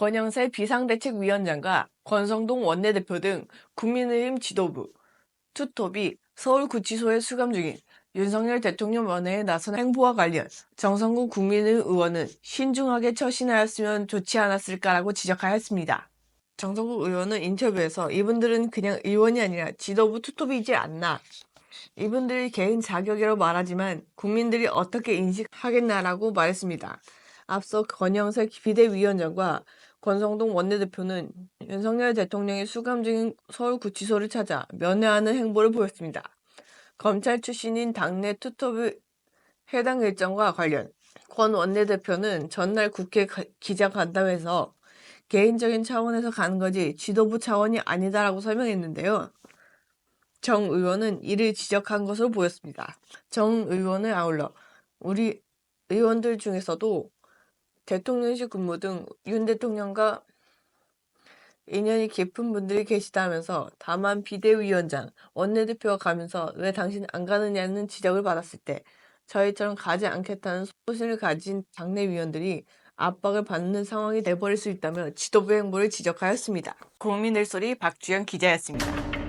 권영세 비상대책위원장과 권성동 원내대표 등 국민의힘 지도부, 투톱이 서울구치소에 수감 중인 윤석열 대통령 면회에 나선 행보와 관련 정성근 국민의힘 의원은 신중하게 처신하였으면 좋지 않았을까라고 지적하였습니다. 정성국 의원은 인터뷰에서 이분들은 그냥 의원이 아니라 지도부 투톱이지 않나. 이분들이 개인 자격이라고 말하지만 국민들이 어떻게 인식하겠나라고 말했습니다. 앞서 권영세 비대위원장과 권성동 원내대표는 윤석열 대통령이 수감 중인 서울구치소를 찾아 면회하는 행보를 보였습니다. 검찰 출신인 당내 투톱의 해당 일정과 관련 권 원내대표는 전날 국회 가- 기자간담회에서 개인적인 차원에서 가는 거지 지도부 차원이 아니다라고 설명했는데요. 정 의원은 이를 지적한 것으로 보였습니다. 정 의원을 아울러 우리 의원들 중에서도 대통령실 근무 등 윤 대통령과 인연이 깊은 분들이 계시다면서 다만 비대위원장, 원내대표가 가면서 왜 당신 안 가느냐는 지적을 받았을 때 저희처럼 가지 않겠다는 소신을 가진 당내 위원들이 압박을 받는 상황이 돼버릴 수 있다며 지도부 행보를 지적하였습니다. 국민들 소리 박주영 기자였습니다.